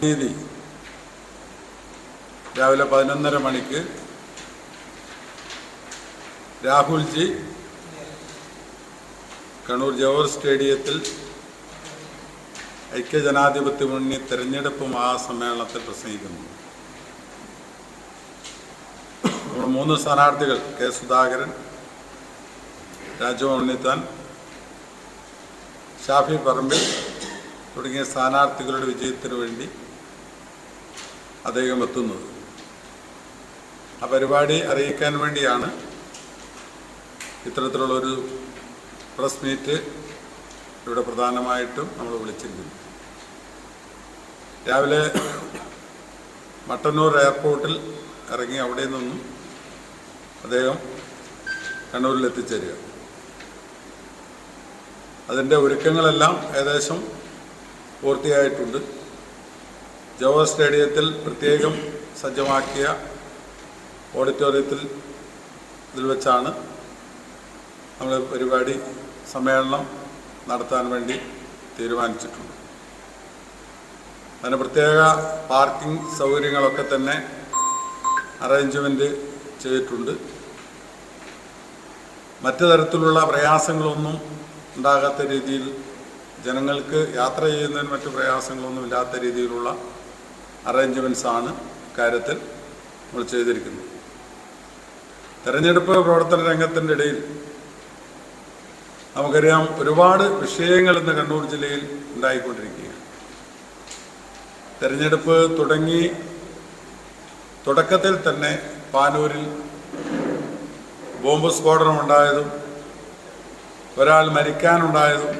തീയതി. രാവിലെ പതിനൊന്നര മണിക്ക് രാഹുൽജി കണ്ണൂർ ജവഹർ സ്റ്റേഡിയത്തിൽ ഐക്യജനാധിപത്യ മുന്നണി തെരഞ്ഞെടുപ്പ് മഹാസമ്മേളനത്തിൽ പ്രസംഗിക്കുന്നു. നമ്മുടെ മൂന്ന് സ്ഥാനാർത്ഥികൾ കെ സുധാകരൻ രാജു ഉണ്ണിത്താൻ ഷാഫി പറമ്പിൽ തുടങ്ങിയ സ്ഥാനാർത്ഥികളുടെ വിജയത്തിനു വേണ്ടി അദ്ദേഹം എത്തുന്നത്. ആ പരിപാടി അറിയിക്കാൻ വേണ്ടിയാണ് ഇത്തരത്തിലുള്ളൊരു പ്രസ് മീറ്റ് ഇവിടെ പ്രധാനമായിട്ടും നമ്മൾ വിളിച്ചിരിക്കുന്നത്. രാവിലെ മട്ടന്നൂർ എയർപോർട്ടിൽ ഇറങ്ങി അവിടെ നിന്നും അദ്ദേഹം കണ്ണൂരിൽ എത്തിച്ചേരുക. അതിന്റെ ഒരുക്കങ്ങളെല്ലാം ഏകദേശം പൂർത്തിയായിട്ടുണ്ട്. ജവഹർ സ്റ്റേഡിയത്തിൽ പ്രത്യേകം സജ്ജമാക്കിയ ഓഡിറ്റോറിയത്തിൽ ഇതിൽ വെച്ചാണ് നമ്മൾ പരിപാടി സമ്മേളനം നടത്താൻ വേണ്ടി തീരുമാനിച്ചിട്ടുണ്ട് അതിന് പ്രത്യേക പാർക്കിംഗ് സൗകര്യങ്ങളൊക്കെ തന്നെ അറേഞ്ച്മെന്റ് ചെയ്തിട്ടുണ്ട്. മറ്റു തരത്തിലുള്ള പ്രയാസങ്ങളൊന്നും ഉണ്ടാകാത്ത രീതിയിൽ ജനങ്ങൾക്ക് യാത്ര ചെയ്യുന്നതിന് മറ്റു പ്രയാസങ്ങളൊന്നും ഇല്ലാത്ത രീതിയിലുള്ള അറേഞ്ച്മെന്റ്സ് ആണ് കാര്യത്തിൽ നമ്മൾ ചെയ്തിരിക്കുന്നത്. തെരഞ്ഞെടുപ്പ് പ്രവർത്തന രംഗത്തിന്റെ ഇടയിൽ നമുക്കറിയാം ഒരുപാട് വിഷയങ്ങൾ ഇന്ന് കണ്ണൂർ ജില്ലയിൽ ഉണ്ടായിക്കൊണ്ടിരിക്കുകയാണ്. തെരഞ്ഞെടുപ്പ് തുടങ്ങി തുടക്കത്തിൽ തന്നെ പാനൂരിൽ ബോംബ് സ്ഫോടനം ഉണ്ടായതും ഒരാൾ മരിക്കാനുണ്ടായതും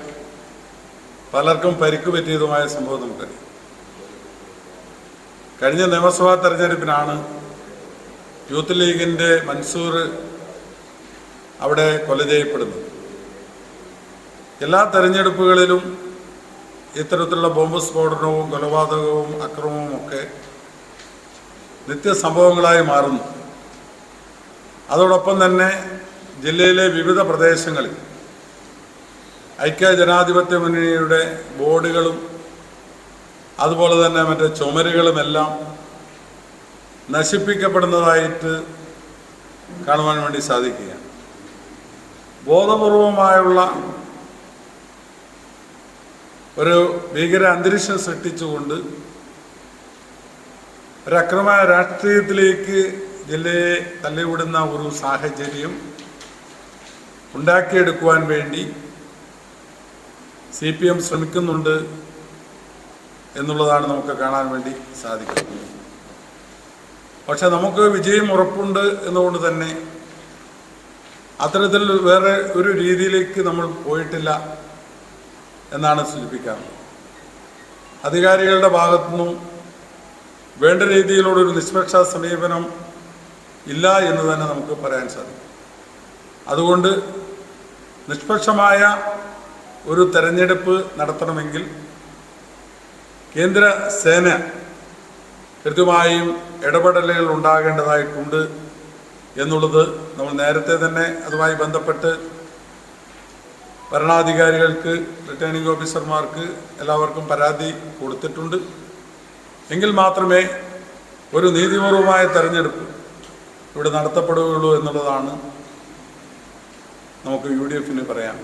പലർക്കും പരിക്കു പറ്റിയതുമായ സംഭവം നമുക്കറിയാം. കഴിഞ്ഞ നിയമസഭാ തെരഞ്ഞെടുപ്പിനാണ് യൂത്ത് ലീഗിന്റെ മൻസൂർ അവിടെ കൊല ചെയ്യപ്പെടുന്നത്. എല്ലാ തെരഞ്ഞെടുപ്പുകളിലും ഇത്തരത്തിലുള്ള ബോംബ് സ്ഫോടനവും കൊലപാതകവും അക്രമവും ഒക്കെ നിത്യസംഭവങ്ങളായി മാറുന്നു. അതോടൊപ്പം തന്നെ ജില്ലയിലെ വിവിധ പ്രദേശങ്ങളിൽ ഐക്യ ജനാധിപത്യ മുന്നണിയുടെ ബോർഡുകളും അതുപോലെ തന്നെ മറ്റേ ചുമരുകളുമെല്ലാം നശിപ്പിക്കപ്പെടുന്നതായിട്ട് കാണുവാൻ വേണ്ടി സാധിക്കുകയാണ്. ബോധപൂർവമായുള്ള ഒരു ഭീകര അന്തരീക്ഷം സൃഷ്ടിച്ചുകൊണ്ട് ഒരക്രമ രാഷ്ട്രീയത്തിലേക്ക് ജില്ലയെ തള്ളിവിടുന്ന ഒരു സാഹചര്യം ഉണ്ടാക്കിയെടുക്കുവാൻ വേണ്ടി സി പി എം ശ്രമിക്കുന്നുണ്ട്. എന്നുള്ളതാണ് നമുക്ക് കാണാൻ വേണ്ടി സാധിക്കുന്നത്. പക്ഷെ നമുക്ക് വിജയം ഉറപ്പുണ്ട് എന്നുകൊണ്ട് തന്നെ അത്തരത്തിൽ വേറെ ഒരു രീതിയിലേക്ക് നമ്മൾ പോയിട്ടില്ല എന്നാണ് സൂചിപ്പിക്കാറുള്ളത്. അധികാരികളുടെ ഭാഗത്തുനിന്നും വേണ്ട രീതിയിലുള്ള ഒരു നിഷ്പക്ഷ സമീപനം ഇല്ല എന്ന് തന്നെ നമുക്ക് പറയാൻ സാധിക്കും. അതുകൊണ്ട് നിഷ്പക്ഷമായ ഒരു തെരഞ്ഞെടുപ്പ് നടത്തണമെങ്കിൽ കേന്ദ്ര സേന കൃത്യമായും ഇടപെടലുകൾ ഉണ്ടാകേണ്ടതായിട്ടുണ്ട് എന്നുള്ളത് നമ്മൾ നേരത്തെ തന്നെ അതുമായി ബന്ധപ്പെട്ട് ഭരണാധികാരികൾക്ക് റിട്ടേണിംഗ് ഓഫീസർമാർക്ക് എല്ലാവർക്കും പരാതി കൊടുത്തിട്ടുണ്ട്. എങ്കിൽ മാത്രമേ ഒരു നീതിപൂർവമായ തെരഞ്ഞെടുപ്പ് ഇവിടെ നടത്തപ്പെടുകയുള്ളൂ എന്നുള്ളതാണ് നമുക്ക് യു ഡി എഫിന് പറയാൻ